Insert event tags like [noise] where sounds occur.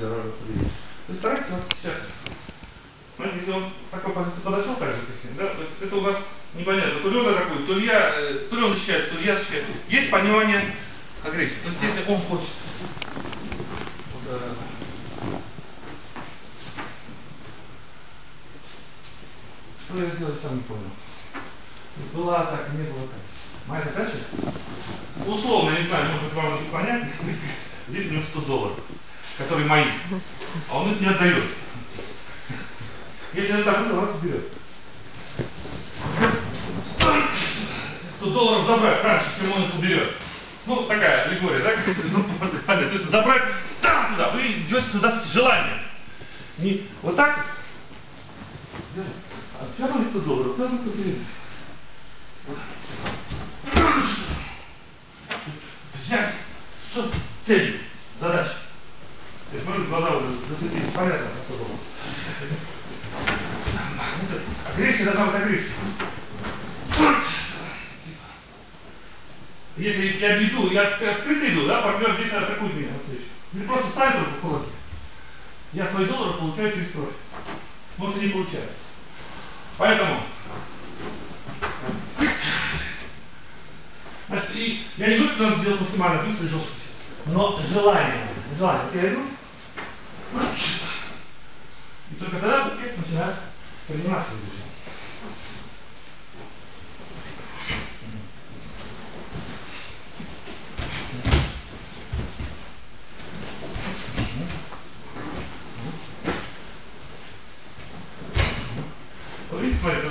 равно подойдет. То есть старайтесь вот сейчас. Знаете, если он такой позиции подошел так же, как да, то есть это у вас непонятно. То ли он атакует, то ли я, э, то ли он защищает, то ли я защищаю. Есть понимание агрессии. То есть если он хочет вот, э, Что я сделать, сам не понял. Была атака, не было атаки. Моя задача, условно, не знаю, может быть вам это понятно, [laughs] здесь у него 100 долларов, которые мои, а он их не отдает. Если он так он вас берет. 100 долларов забрать раньше, чем он их уберет. Ну, такая аллегория, да? Ну, То есть забрать там туда, вы идете туда с желанием. Не вот так, а все равно 100 долларов, тоже 100 долларов. Взять с целью, задачей. То есть может глаза уже засветились, понятно, что было. Агрессия должна быть агрессия. Если я веду, я открыто иду, да, партнер здесь атакует меня вот встречу. Или просто ставит руку в кулаки. Я свои доллары получаю через кровь. Может и не получаю. Поэтому Значит, и я не говорю, что надо сделать максимально быстро и жестко. Но желание, желание термин, и только тогда текст начинает приниматься в душе. Смотрите,